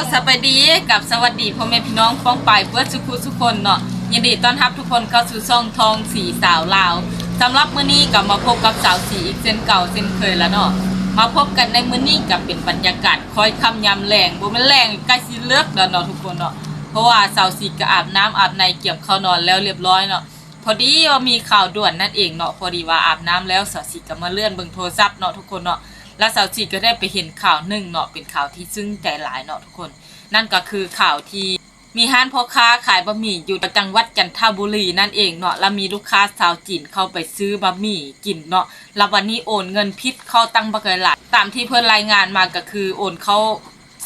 สวัสดีกับสวัสดีพ่อแม่พี่น้องป้องปายเพื่อสุขุทุคนเนาะยินดีต้อนรับทุกคนเข้าสู่ช่องทองสีสาวลาวสำหรับมื้อนี้กลับมาพบกับสาวสีอีกเช่นเก่าเช่นเคยแล้วเนาะมาพบกันในมื้อนี้กับเป็นบรรยากาศคอยคำยำแรงบ่แม่นแรงใกล้สิเลิกแล้วเนาะทุกคนเนาะเพราะว่าสาวสีก็อาบน้ำอาบในเกี่ยวข้าวนอนแล้วเรียบร้อยเนาะพอดีว่ามีข่าวด่วนนั่นเองเนาะพอดีว่าอาบน้ำแล้วสาวสีก็มาเลื่อนเบิ่งโทรศัพท์เนาะทุกคนเนาะ แล้วสาวจีก็ได้ไปเห็นข่าวหนึ่งเนาะเป็นข่าวที่ซึ้งใจหลายเนาะทุกคน นั่นก็คือข่าวที่มีห้านพ่อค้าขายบะหมี่อยู่จังหวัดจันทบุรีนั่นเองเนาะแล้วมีลูกค้าชาวจีนเข้าไปซื้อบะหมี่กินเนาะแล้ววันนี้โอนเงินพิษเข้าตั้งบักหลายตามที่เพื่อนรายงานมาก็คือโอนเข้า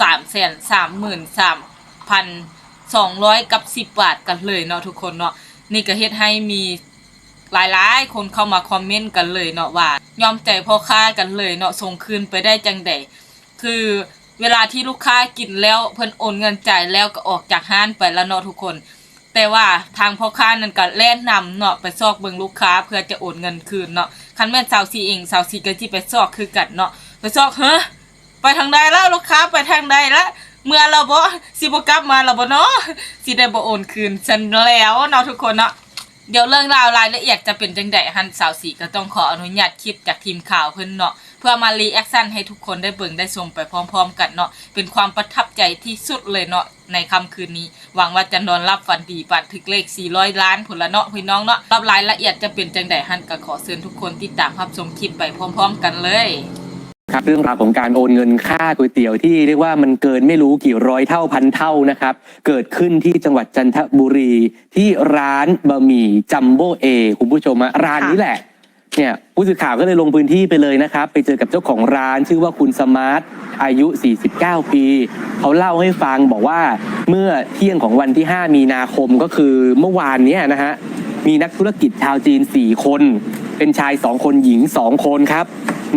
สามแสนสามหมื่นสามพันสองร้อยกับสิบบาทกันเลยเนาะทุกคนเนาะนี่ก็เฮ็ดให้มี หลายๆ คนเข้ามาคอมเมนต์กันเลยเนาะว่ายอมใจพ่อค้ากันเลยเนาะส่งคืนไปได้จังใดคือเวลาที่ลูกค้ากินแล้วเพิ่นโอนเงินจ่ายแล้วก็ออกจากห้านไปแล้วเนาะทุกคน แต่ว่าทางพ่อค้านั่นก็แล่นนำเนาะไปซอกเบิงลูกค้าเพื่อจะโอนเงินคืนเนาะคันแม่นสาวซีเองสาวซีก็สิไปซอกคือกันเนาะไปซอกเฮ้อไปทางใดแล้วลูกค้าไปทางใดแล้วเมื่อเราบ่สิบ่กลับมาแล้วบ่เนาะสิได้บ่โอนคืนฉันแล้วเนาะทุกคนเนาะ เดี๋ยวเรื่องราวรายละเอียดจะเป็นจังไดฮันสาวสีก็ต้องขออนุญาตคลิปจากทีมข่าวเพิ่นเนาะเพื่อมารีแอคชั่นให้ทุกคนได้เบิ่งได้ชมไปพร้อมๆ กันเนาะเป็นความประทับใจที่สุดเลยเนาะในค่ำคืนนี้ หวังว่าจะนอนรับฝันดีปัดถึกเลข 400 ล้านผลละเนาะพี่น้องเนาะรับรายละเอียดจะเป็นจังไดฮันก็ขอเชิญทุกคนติดตามรับชมคลิปไปพร้อม ๆ กันเลย ครับเรื่องราวของการโอนเงินค่าก๋วยเตี๋ยวที่เรียกว่ามันเกินไม่รู้กี่ร้อยเท่าพันเท่านะครับเกิดขึ้นที่จังหวัดจันทบุรีที่ร้านบะหมี่จัมโบ้เอคุณผู้ชมฮะร้านนี้แหละเนี่ยผู้สื่อข่าวก็เลยลงพื้นที่ไปเลยนะครับ ไปเจอกับเจ้าของร้านชื่อว่าคุณสมาร์ทอายุ 49 ปี เขาเล่าให้ฟังบอกว่าเมื่อเที่ยงของวันที่ 5 มีนาคมก็คือเมื่อวานนี้นะฮะมีนักธุรกิจชาวจีน 4 คน เป็นชาย 2 คนหญิง 2 คนครับ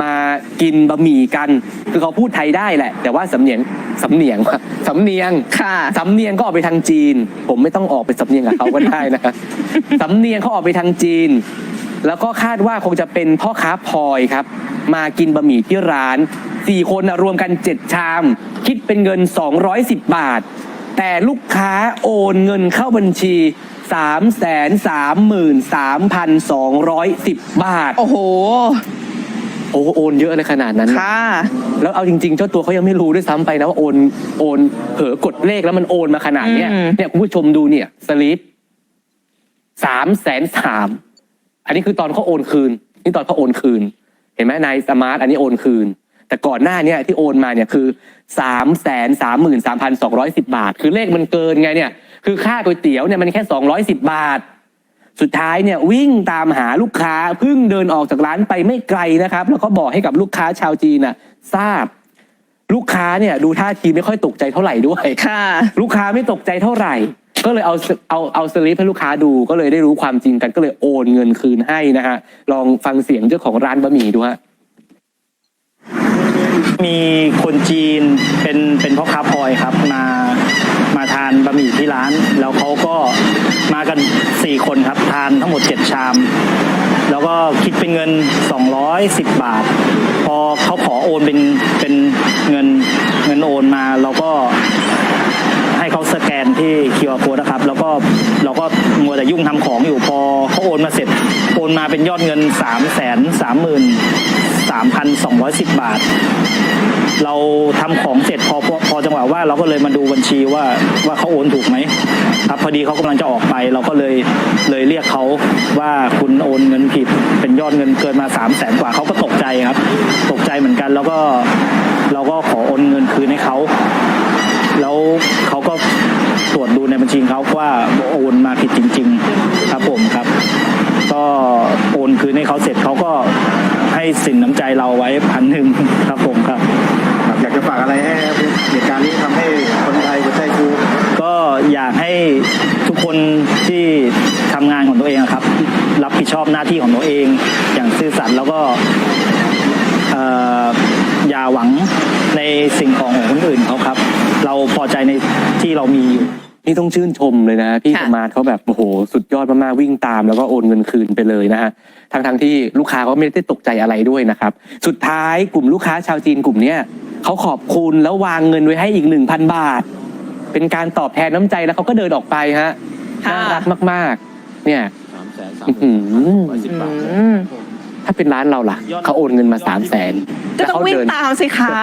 มากินบะหมี่กัน คือเขาพูดไทยได้แหละ แต่ว่าสำเนียงสำเนียงสำเนียงค่ะสำเนียงก็ออกไปทางจีน ผมไม่ต้องออกไปสำเนียงกับเขาก็ได้นะสำเนียงเขาออกไปทางจีน แล้วก็คาดว่าคงจะเป็นพ่อค้าพลอยครับ มากินบะหมี่ที่ร้านสี่คนนะรวมกันเจ็ดชาม คิดเป็นเงิน 210 บาท แต่ลูกค้าโอนเงินเข้าบัญชี3 3 3 2 1 0 บาท โอ้โห โอ้โอนเยอะเลยขนาดนั้น ค่ะ แล้วเอาจริง ๆ เจ้าตัวเขายังไม่รู้ด้วยซ้ำไปนะว่าโอนโอนเผลอกดเลขแล้วมันโอนมาขนาดเนี้ยอืม เนี่ยคุณผู้ชมดูเนี่ยสลิปสามแสนสามอันนี้คือตอนเขาโอนคืน นี่ตอนเขาโอนคืน เห็นไหมนายสมาร์ทอันนี้โอนคืน แต่ก่อนหน้าเนี่ยที่โอนมาเนี่ยคือสามแสนสามหมื่นสามพันสองร้อยสิบาท คือเลขมันเกินไงเนี่ย คือค่าก๋วยเตี๋ยวเนี่ยมันแค่สองร้อยสิบบาท สุดท้ายเนี่ยวิ่งตามหาลูกค้าเพิ่งเดินออกจากร้านไปไม่ไกลนะครับ แล้วก็บอกให้กับลูกค้าชาวจีนน่ะทราบ ลูกค้าเนี่ยดูท่าทีไม่ค่อยตกใจเท่าไหร่ด้วยค่ะ ลูกค้าไม่ตกใจเท่าไหร่ ก็เลยเอาเอาเอาสลิปให้ลูกค้าดูก็เลยได้รู้ความจริงกันก็เลยโอนเงินคืนให้นะฮะลองฟังเสียงเจ้าของร้านบะหมี่ดูฮะมีคนจีนเป็นเป็นพ่อค้าพลอยครับมามาทานบะหมี่ที่ร้าน แล้วเขาก็มากัน สี่คนครับ ทานทั้งหมดเจ็ดชาม แล้วก็คิดเป็นเงิน 210 บาท พอเขาขอโอนเป็นเป็นเงินเงินโอนมาเราก็ให้เขาสแกนที่ QR code นะครับ แล้วก็เราก็มัวแต่ยุ่งทำของอยู่พอเขาโอนมาเสร็จ โอนมาเป็นยอดเงิน3ามแสน สามหมื่นสามพันสองร้อยสิบบาท เราทำของเสร็จพอพอพอจังหวะว่าเราก็เลยมาดูบัญชีว่าว่าเขาโอนถูกไหมครับพอดีเขากำลังจะออกไป เราก็เลยเลยเรียกเขาว่าคุณโอนเงินผิดเป็นยอดเงินเกินมา3ามแสนกว่าเขาก็ตกใจครับ ตกใจเหมือนกันแล้วก็เราก็ขอโอนเงินคืนให้เขาแล้วเขาก็ตรวจดูในบัญชีเขาว่าโอนมาผิดจริง ๆ ครับผมครับ ก็โอนคืนให้เขาเสร็จเขาก็ สินน้ำใจเราไว้พันหนึ่งครับผมครับครับ อยากจะฝากอะไรให้เหตุการณ์นี้ทำให้คนไทยหัวใจฟูก็อยากให้ทุกคนที่ทำงานของตัวเองอะครับ รับผิดชอบหน้าที่ของตัวเอง อย่างซื่อสัตย์แล้วก็เอ่ออย่าหวังในสิ่งของของคนอื่นเขาครับ เราพอใจในที่เรามีอยู่ นี่ต้องชื่นชมเลยนะพี่ค่ะสมาร์ทเขาแบบโอ้โหสุดยอดมากๆวิ่งตามแล้วก็โอนเงินคืนไปเลยนะฮะทั้งทั้งๆที่ลูกค้าก็ไม่ได้ตกใจอะไรด้วยนะครับ สุดท้ายกลุ่มลูกค้าชาวจีนกลุ่มเนี้ยเขาขอบคุณแล้ววางเงินไว้ให้อีกหนึ่งพันบาท เป็นการตอบแทนน้ำใจแล้วเขาก็เดินออกไปฮะค่ะ น่ารักมาก ๆ เนี่ยสามแสนสามอื้อหมื่หืนอร้อยสิบบาท อืม ถ้าเป็นร้านเราล่ะ เขาโอนเงินมาสามแสนก็ต้องวิ่งตามสิคะ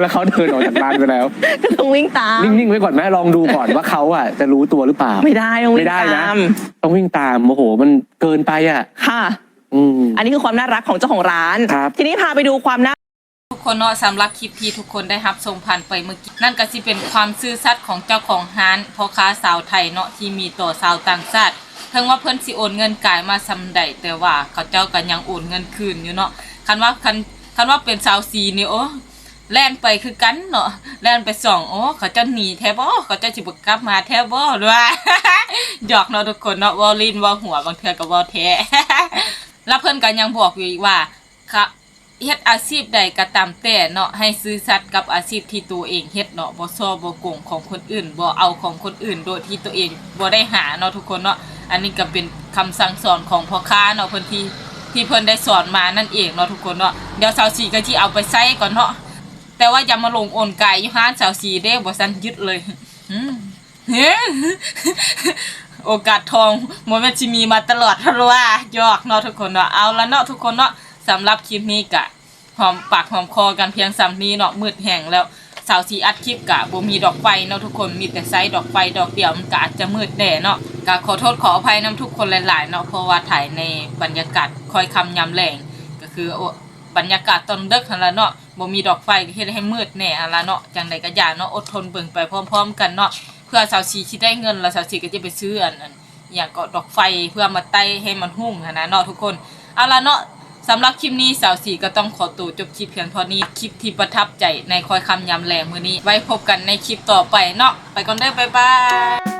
แล้วเขาเดินออกจากร้านไปแล้ว ก็ต้องวิ่งตาม นิ่งๆไว้ก่อนแม่ลองดูก่อนว่าเขาอะจะรู้ตัวหรือเปล่า ไม่ได้ต้องวิ่ไม่งได้นะตามต้องวิ่งตามโอ้โห มันเกินไปอะ ค่ะอืมอันนี้คือความน่ารักของเจ้าของร้านครับทีนี้พาไปดูความน่าทุกคนเนาะสำหรับคลิปที่ทุกคนได้รับชมผ่านไปเมื่อกี้นั่นก็สิเป็นความซื่อสัตย์ของเจ้าของร้านพ่อค้าสาวไทยเนาะที่มีต่อสาวต่างชาติ ถึงว่าเพิ่นสิโอนเงินกายมาซำใดแต่ว่าเขาเจ้าก็ยังโอนเงินคืนอยู่เนาะคันว่าคันคันว่าเป็นสาวซีนี่โอ้แล่นไปคือกันเนาะแล่นไปส่องโอ้เขาเจ้าหนีแท้บ่เขาเจ้าสิบ่กลับมาแท้บ่ด้วยหยอกเนาะทุกคนเนาะว้าลิ้นว้าหัวบางเทื่อก็เว้าแท้แล้วเพิ่นก็ยังบอกอยู่อีกว่าค่ะเฮ็ดอาชีพใดก็ตามแต่เนาะให้ซื่อสัตย์กับอาชีพที่ตัวเองเฮ็ดเนาะบ่ซ้อบ่โกงของคนอื่นบ่เอาของคนอื่นโดยที่ตัวเองบ่ได้หาเนาะทุกคนเนาะ อันนี้ก็เป็นคำสั่งสอนของพ่อค้าเนาะเพิ่นที่ที่เพิ่นได้สอนมานั่นเองเนาะทุกคนเนาะเดี๋ยวสาวสีก็สิเอาไปใช้ก่อนเนาะแต่ว่าอย่ามาลงโอนไก่อยู่ห้านสาวสีเด้บ่ซั่นยึดเลยอืมเฮ้โอกาสทองมันแม่นสิมีมาตลอดเพราะว่ายอกเนาะทุกคนเนาะเอาละเนาะทุกคนเนาะสำหรับคลิปนี้กะหอมปากหอมคอกันเพียงซ้ำนี้เนาะมืดแห้งแล้วสาวสีอัดคลิปกะบ่มีดอกไฟเนาะทุกคนมีแต่ไซส์ดอกไฟดอกเดียวมันกะอาจจะมืดแน่เนาะ กะขอโทษขออภัยนํทุกคนหลายๆเนาะเพราะว่าถ่ายในบรรยากาศคอยคำยามแรงก็คือบรรยากาศตอนเดึกหันละเนาะบ่มีดอกไฟเฮ็ดให้มืดแน่หั่นละเนาะจังใดก็อย่าเนาะอดทนเบิ่งไปพร้อม ๆ กันเนาะเพื่อสาวสีสิได้เงินแล้วสาวสีก็จะไปซื้ออันนั้นอย่างก็ดอกไฟเพื่อมาไต้ให้มันหุ่งนะเนาะทุกคนเอาละเนาะสำหรับคลิปนี้สาวสีก็ต้องขอตัวจบคลิปเพียงเท่านี้คลิปที่ประทับใจในคอยคำยำแหลมมือนี้ ไว้พบกันในคลิปต่อไปเนาะไปก่อนเด้อบ๊ายบาย